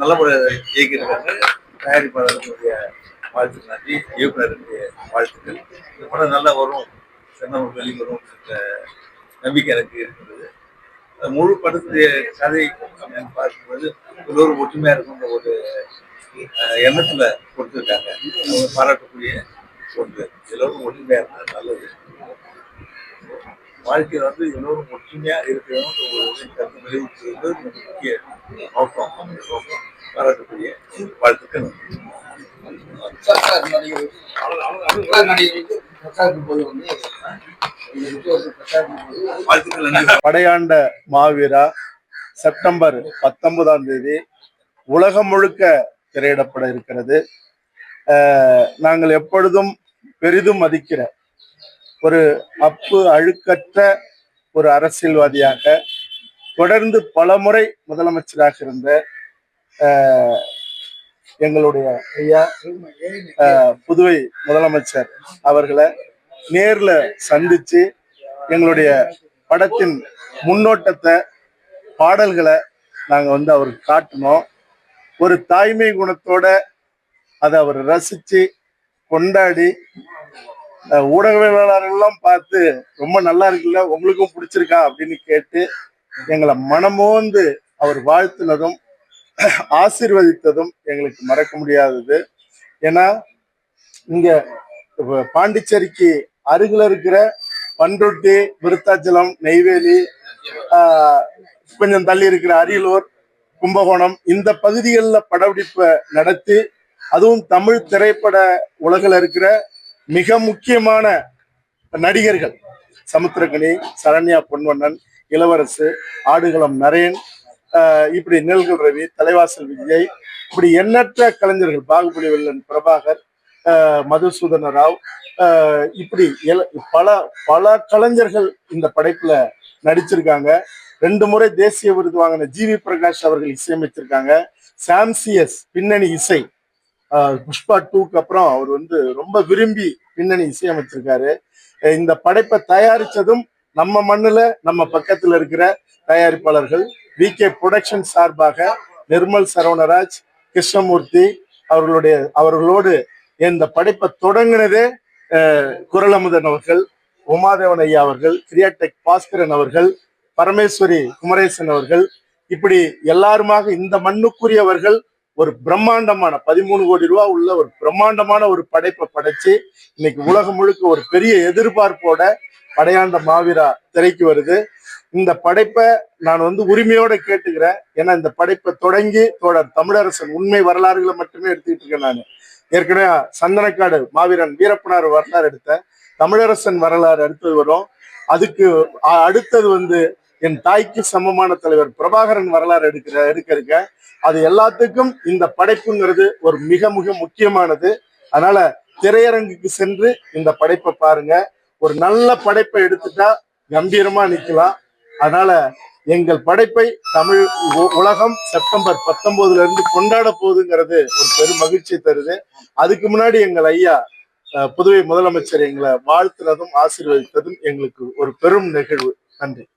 நல்ல முறையில் இயக்கியிருக்காங்க. தயாரிப்பாளர்களுடைய வாழ்த்து நன்றி. இயக்குநருடைய வாழ்த்துக்கள். இந்த படம் நல்லா வரும். சின்னவங்க வெளிவரும் என்ற நம்பிக்கை எனக்கு இருக்கிறது. முழு படத்துடைய கதை அப்படின்னு பார்க்கும்போது எல்லோரும் ஒற்றுமையாக இருக்குன்ற ஒரு எண்ணத்தில் கொடுத்துருக்காங்க. அவங்க பாராட்டக்கூடிய ஒன்று. எல்லோரும் ஒற்றுமையாக இருந்தால் நல்லது. வாழ்க்கையில் வந்து எல்லோரும் ஒற்றுமையா இருக்கணும்ன்ற ஒரு கருத்து மிக முக்கிய நோக்கம். அந்த நோக்கம் பாராட்டக்கூடிய வாழ்த்துக்கள் படையாண்ட மாவீரா செப்டம்பர் பத்தொன்பதாம் தேதி உலகம் முழுக்க திரையிடப்பட இருக்கிறது. நாங்கள் எப்பொழுதும் பெரிதும் மதிக்கிற ஒரு அப்பு அழுக்கற்ற ஒரு அரசியல்வாதியாக தொடர்ந்து பலமுறை முதலமைச்சராக இருந்த எங்களுடைய ஐயா புதுவை முதலமைச்சர் அவர்களை நேர்ல சந்திச்சு எங்களுடைய படத்தின் முன்னோட்டத்தை பாடல்களை நாங்க வந்து அவருக்கு காட்டினோம். ஒரு தாய்மை குணத்தோட அதை அவர் ரசிச்சு கொண்டாடி ஊடகவியலாளர்கள்லாம் பார்த்து ரொம்ப நல்லா இருக்குல்ல உங்களுக்கும் பிடிச்சிருக்கா? அப்படின்னு கேட்டு எங்களை மனமோந்து அவர் வாழ்த்தினதும் ஆசிர்வதித்ததும் எங்களுக்கு மறக்க முடியாதது. ஏன்னா இங்க பாண்டிச்சேரிக்கு அருகில் இருக்கிற பண்ருட்டி விருத்தாச்சலம் நெய்வேலி கொஞ்சம் தள்ளி இருக்கிற அரியலூர் கும்பகோணம் இந்த பகுதிகளில் படப்பிடிப்பை நடத்தி அதுவும் தமிழ் திரைப்பட உலகில் இருக்கிற மிக முக்கியமான நடிகர்கள். சமுத்திரகனி சரண்யா பொன்வண்ணன் இளவரசு ஆடுகளம் நரேன் இப்படி நெல்கள் ரவி தலைவாசல் விஜய் இப்படி எண்ணற்ற கலைஞர்கள் பாகுபலி வெள்ளன் பிரபாகர் மதுசூதன ராவ் இப்படி பல பல கலைஞர்கள் இந்த படைப்புல நடிச்சிருக்காங்க. ரெண்டு முறை தேசிய விருது வாங்கின ஜிவி பிரகாஷ் அவர்கள் இசையமைச்சிருக்காங்க. சாம்சியஸ் பின்னணி இசை புஷ்பா டூக்கு அப்புறம் அவர் வந்து ரொம்ப விரும்பி பின்னணி இசையமைச்சிருக்காரு. இந்த படைப்பை தயாரிச்சதும் நம்ம மண்ணுல நம்ம பக்கத்துல இருக்கிற தயாரிப்பாளர்கள் வி. கே. புரொடக்ஷன் சார்பாக நிர்மல் சரவணராஜ் கிருஷ்ணமூர்த்தி அவர்களுடைய அவர்களோடு இந்த படைப்பை தொடங்கினதே குரலமுதன் அவர்கள் உமாதேவன் ஐயா அவர்கள் கிரியாடெக் பாஸ்கரன் அவர்கள் பரமேஸ்வரி குமரேசன் அவர்கள். இப்படி எல்லாருமாக இந்த மண்ணுக்குரியவர்கள் ஒரு பிரம்மாண்டமான பதிமூணு கோடி ரூபா உள்ள ஒரு பிரம்மாண்டமான ஒரு படைப்பை படைச்சு இன்னைக்கு உலகம் முழுக்க ஒரு பெரிய எதிர்பார்ப்போட படையாண்ட மாவீரா திரைக்கு வருது. இந்த படைப்பை நான் வந்து உரிமையோட கேட்டுக்கிறேன். ஏன்னா இந்த படைப்பை தொடங்கி தோழர் தமிழரசன் உண்மை வரலாறுகளை மட்டுமே எடுத்துக்கிட்டு இருக்கேன் நான். ஏற்கனவே சந்தனக்காடு மாவீரன் வீரப்பனார் வரலாறு எடுத்தேன். தமிழரசன் வரலாறு அடுத்தது வரும். அதுக்கு அடுத்தது வந்து என் தாய்க்கு சமமான தலைவர் பிரபாகரன் வரலாறு எடுக்கிற எடுக்க இருக்க. அது எல்லாத்துக்கும் இந்த படைப்புங்கிறது ஒரு மிக மிக முக்கியமானது. அதனால திரையரங்குக்கு சென்று இந்த படைப்பை பாருங்க. ஒரு நல்ல படைப்பை எடுத்துட்டா கம்பீரமா நிக்கலாம். அதனால எங்கள் படைப்பை தமிழ் உ- உலகம் செப்டம்பர் பத்தொன்பதுல இருந்து கொண்டாட போகுதுங்கிறது ஒரு பெரும் மகிழ்ச்சி தருது. அதுக்கு முன்னாடி எங்கள் ஐயா புதுவை முதலமைச்சர் எங்களை வாழ்த்துனதும் ஆசீர்வதித்ததும் எங்களுக்கு ஒரு பெரும் நிகழ்வு. நன்றி.